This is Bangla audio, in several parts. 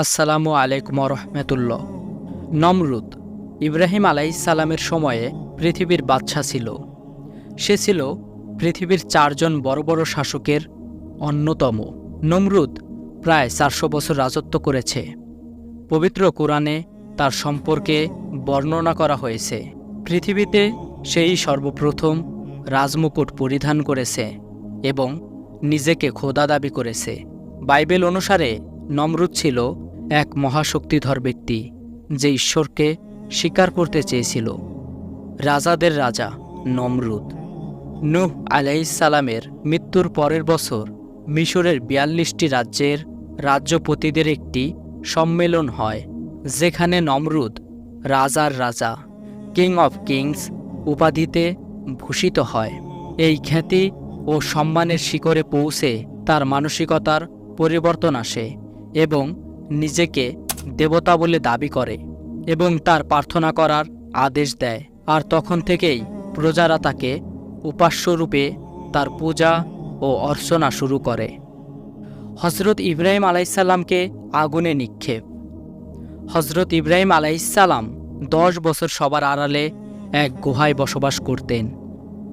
আসসালামু আলাইকুম রহমতুল্লাহ। নমরুদ ইব্রাহিম আলাইসালামের সময়ে পৃথিবীর বাদশা ছিল। সে ছিল পৃথিবীর চারজন বড় বড় শাসকের অন্যতম। নমরুদ প্রায় চারশো বছর রাজত্ব করেছে। পবিত্র কোরআনে তার সম্পর্কে বর্ণনা করা হয়েছে। পৃথিবীতে সেই সর্বপ্রথম রাজমুকুট পরিধান করেছে এবং নিজেকে খোদা দাবি করেছে। বাইবেল অনুসারে নমরুদ ছিল এক মহাশক্তিধর ব্যক্তি, যে ঈশ্বরকে স্বীকার করতে চেয়েছিল। রাজাদের রাজা নমরুদ। নূহ আলাইসালামের মৃত্যুর পরের বছর মিশরের বিয়াল্লিশটি রাজ্যের রাজ্যপতিদের একটি সম্মেলন হয়, যেখানে নমরুদ রাজার রাজা, কিং অফ কিংস উপাধিতে ভূষিত হয়। এই খ্যাতি ও সম্মানের শিখরে পৌঁছে তার মানসিকতার পরিবর্তন আসে এবং নিজেকে দেবতা বলে দাবি করে এবং তার প্রার্থনা করার আদেশ দেয়। আর তখন থেকেই প্রজারা তাকে উপাস্যরূপে তার পূজা ও অর্চনা শুরু করে। হজরত ইব্রাহিম আলাইসাল্লামকে আগুনে নিক্ষেপ। হজরত ইব্রাহিম আলাইসাল্লাম দশ বছর সবার আড়ালে এক গুহায় বসবাস করতেন।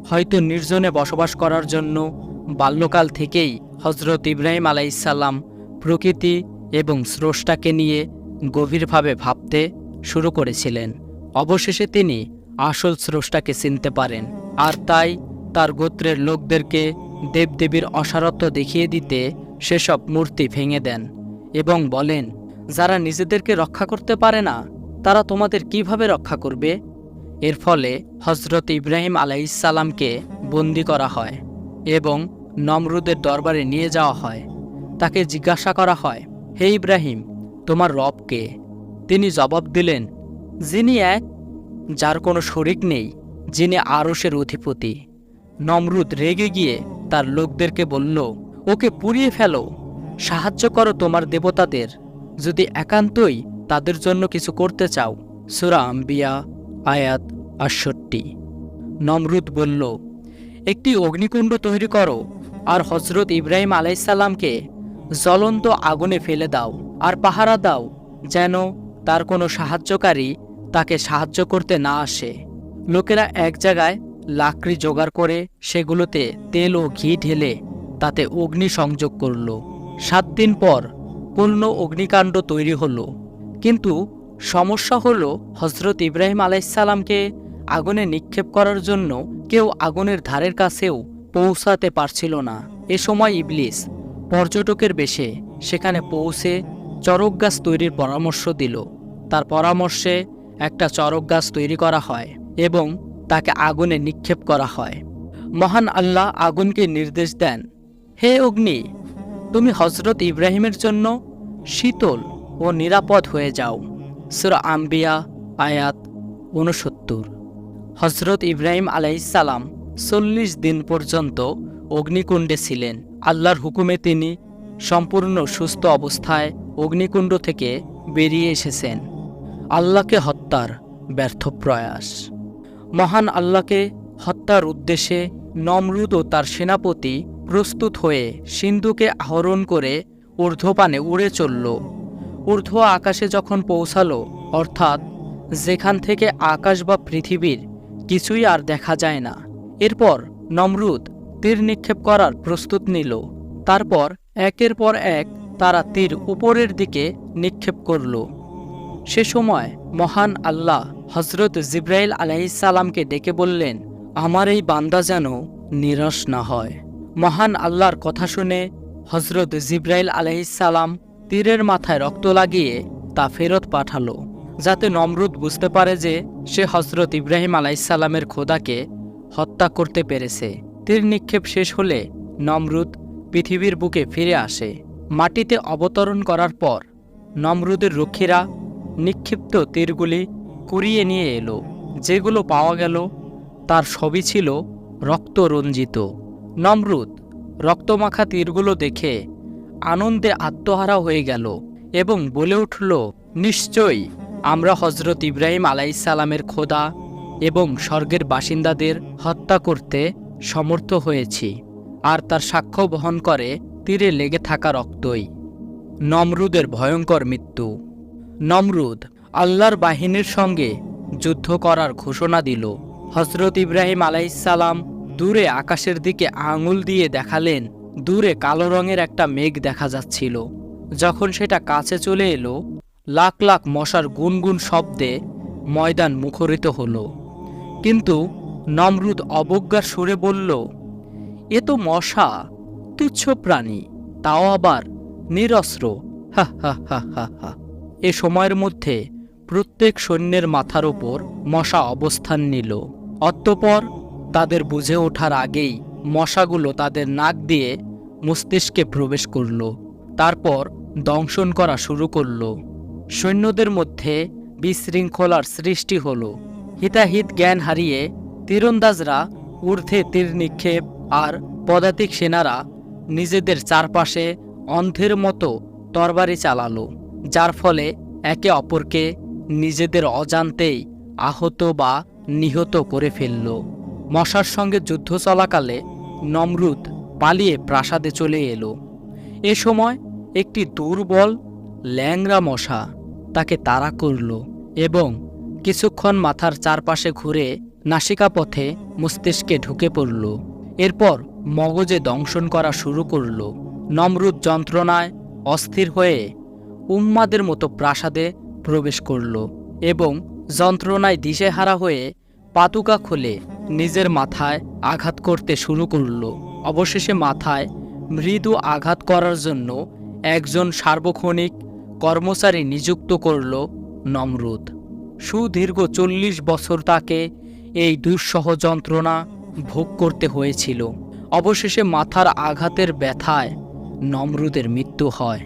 হয়তো নির্জনে বসবাস করার জন্য বাল্যকাল থেকেই হজরত ইব্রাহিম আলাইসাল্লাম প্রকৃতি এবং স্রষ্টাকে নিয়ে গভীরভাবে ভাবতে শুরু করেছিলেন। অবশেষে তিনি আসল স্রষ্টাকে চিনতে পারেন আর তাই তার গোত্রের লোকদেরকে দেবদেবীর অসারত্ব দেখিয়ে দিতে সেসব মূর্তি ভেঙে দেন এবং বলেন, যারা নিজেদেরকে রক্ষা করতে পারে না, তারা তোমাদের কীভাবে রক্ষা করবে? এর ফলে হজরত ইব্রাহিম আলাইসাল্লামকে বন্দি করা হয় এবং নমরুদের দরবারে নিয়ে যাওয়া হয়। তাকে জিজ্ঞাসা করা হয় হে ইব্রাহিম, তোমার রব কে? তিনি জবাব দিলেন, যিনি এক, যার কোনো শরিক নেই, যিনি আরসের অধিপতি। নমরুদ রেগে গিয়ে তার লোকদেরকে বলল, ওকে পুড়িয়ে ফেলো, সাহায্য করো তোমার দেবতাদের। যদি একান্তই তাদের জন্য কিছু করতে চাও, সুরা আম্বিয়া, আয়াত আটষট্টি। নমরুদ বলল, একটি অগ্নিকুণ্ড তৈরি করো, আর হজরত ইব্রাহিম আলাইসাল্লামকে জ্বলন্ত আগুনে ফেলে দাও আর পাহারা দাও, যেন তার কোনো সাহায্যকারী তাকে সাহায্য করতে না আসে। লোকেরা এক জায়গায় লাকড়ি জোগাড় করে সেগুলোতে তেল ও ঘি ঢেলে তাতে অগ্নি সংযোগ করল। সাত দিন পর পূর্ণ অগ্নিকাণ্ড তৈরি হলো। কিন্তু সমস্যা হলো হজরত ইব্রাহিম আলাইসাল্লামকে আগুনে নিক্ষেপ করার জন্য কেউ আগুনের ধারের কাছেও পৌঁছাতে পারছিল না। এ সময় ইবলিস পর্যটকের বেশে সেখানে পৌঁছে চরক গাছ তৈরির পরামর্শ দিল। তার পরামর্শে একটা চরক গাছ তৈরি করা হয় এবং তাকে আগুনে নিক্ষেপ করা হয়। মহান আল্লাহ আগুনকে নির্দেশ দেন, হে অগ্নি, তুমি হজরত ইব্রাহিমের জন্য শীতল ও নিরাপদ হয়ে যাও। সুরা আম্বিয়া আয়াত ঊনসত্তর। হজরত ইব্রাহিম আলাইসালাম চল্লিশ দিন পর্যন্ত অগ্নিকুণ্ডে ছিলেন। আল্লাহর হুকুমে তিনি সম্পূর্ণ সুস্থ অবস্থায় অগ্নিকুণ্ড থেকে বেরিয়ে এসেছেন। আল্লাহকে হত্যার ব্যর্থ প্রয়াস। মহান আল্লাহকে হত্যার উদ্দেশ্যে নমরুদ ও তার সেনাপতি প্রস্তুত হয়ে সিন্ধুকে আহরণ করে ঊর্ধ্বপানে উড়ে চলল। ঊর্ধ্ব আকাশে যখন পৌঁছালো, অর্থাৎ যেখান থেকে আকাশ বা পৃথিবীর কিছুই আর দেখা যায় না। এরপর নমরুদ তীর নিক্ষেপ করার প্রস্তুত নিল। তারপর একের পর এক তারা তীর উপরের দিকে নিক্ষেপ করল। সে সময় মহান আল্লাহ হজরত জিব্রাইল আলাইসাল্লামকে ডেকে বললেন, আমার এই বান্দা যেন নিরাশ না হয়। মহান আল্লাহর কথা শুনে হজরত জিব্রাইল আলাইসাল্লাম তীরের মাথায় রক্ত লাগিয়ে তা ফেরত পাঠালো, যাতে নমরুদ বুঝতে পারে যে সে হজরত ইব্রাহিম আলাইসাল্লামের খোদাকে হত্যা করতে পেরেছে। তীর নিক্ষেপ শেষ হলে নমরুদ পৃথিবীর বুকে ফিরে আসে। মাটিতে অবতরণ করার পর নমরুদের রক্ষীরা নিক্ষিপ্ত তীরগুলি কুড়িয়ে নিয়ে এলো। যেগুলো পাওয়া গেল, তার সবই ছিল রক্তরঞ্জিত। নমরুদ রক্তমাখা তীরগুলো দেখে আনন্দে আত্মহারা হয়ে গেল এবং বলে উঠল, নিশ্চয়ই আমরা হজরত ইব্রাহিম আলাইসালামের খোদা এবং স্বর্গের বাসিন্দাদের হত্যা করতে সমর্থ হয়েছি, আর তার সাক্ষ্য বহন করে তীরে লেগে থাকা রক্তই। নমরুদের ভয়ঙ্কর মৃত্যু। নমরুদ আল্লাহর বাহিনীর সঙ্গে যুদ্ধ করার ঘোষণা দিল। হজরত ইব্রাহিম আলাইসালাম দূরে আকাশের দিকে আঙুল দিয়ে দেখালেন, দূরে কালো রঙের একটা মেঘ দেখা যাচ্ছিল। যখন সেটা কাছে চলে এলো, লাখ লাখ মশার গুনগুন শব্দে ময়দান মুখরিত হলো। কিন্তু নমরুদ অবজ্ঞার সুরে বলল, এ তো মশা, তুচ্ছ প্রাণী, তাও আবার নিরস্ত্র। হা হা হা হা হা। এ সময়ের মধ্যে প্রত্যেক সৈন্যের মাথার ওপর মশা অবস্থান নিল। অতঃপর তাদের বুঝে ওঠার আগেই মশাগুলো তাদের নাক দিয়ে মস্তিষ্কে প্রবেশ করল। তারপর দংশন করা শুরু করল। সৈন্যদের মধ্যে বিশৃঙ্খলার সৃষ্টি হল। হিতাহিত জ্ঞান হারিয়ে তীরন্দাজরা ঊর্ধ্বে তীর নিক্ষেপ আর পদাতিক সেনারা নিজেদের চারপাশে অন্ধের মতো তরবারি চালালো, যার ফলে একে অপরকে নিজেদের অজান্তেই আহত বা নিহত করে ফেলল। মশার সঙ্গে যুদ্ধ চলাকালে নমরুদ পালিয়ে প্রাসাদে চলে এলো। এ সময় একটি দুর্বল ল্যাংরা মশা তাকে তাড়া করল এবং কিছুক্ষণ মাথার চারপাশে ঘুরে নাসিকাপথে মস্তিষ্কে ঢুকে পড়ল। এরপর মগজে দংশন করা শুরু করল। নমরুদ যন্ত্রণায় অস্থির হয়ে উম্মাদের মতো প্রাসাদে প্রবেশ করল এবং যন্ত্রণায় দিশেহারা হয়ে পাতুকা খুলে নিজের মাথায় আঘাত করতে শুরু করল। অবশেষে মাথায় মৃদু আঘাত করার জন্য একজন সার্বক্ষণিক কর্মচারী নিযুক্ত করল নমরুদ। সুদীর্ঘ চল্লিশ বছর তাকে এই দুঃসহ যন্ত্রণা ভোগ করতে হয়েছিল। অবশেষে মাথার আঘাতের ব্যথায় নমরুদের মৃত্যু হয়।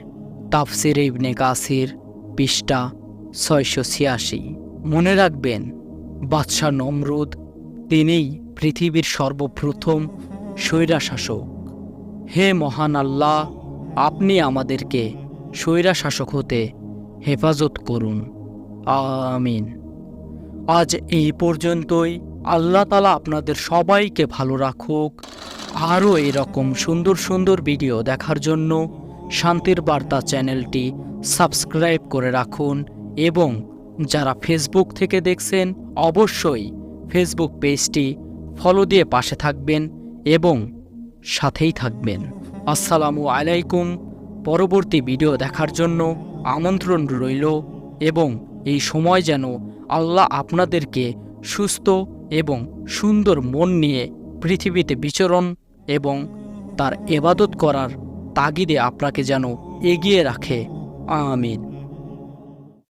তাফসির ইবনে কাসির, পৃষ্ঠা ছয়শো ছিয়াশি। মনে রাখবেন, বাদশাহ নমরুদ তিনিই পৃথিবীর সর্বপ্রথম স্বৈরাশাসক। হে মহান আল্লাহ, আপনি আমাদেরকে স্বৈরাশাসক হতে হেফাজত করুন। আমিন। আজ এই পর্যন্তই। আল্লাহ তালা আপনাদের সবাইকে ভালো রাখুক। আরও এরকম সুন্দর সুন্দর ভিডিও দেখার জন্য শান্তির বার্তা চ্যানেলটি সাবস্ক্রাইব করে রাখুন এবং যারা ফেসবুক থেকে দেখছেন, অবশ্যই ফেসবুক পেজটি ফলো দিয়ে পাশে থাকবেন এবং সাথেই থাকবেন। আসসালামু আলাইকুম। পরবর্তী ভিডিও দেখার জন্য আমন্ত্রণ রইল। এবং এই সময় যেন আল্লাহ আপনাদেরকে সুস্থ এবং সুন্দর মন নিয়ে পৃথিবীতে বিচরণ এবং তার এবাদত করার তাগিদে আপনাকে যেন এগিয়ে রাখে। আমিন।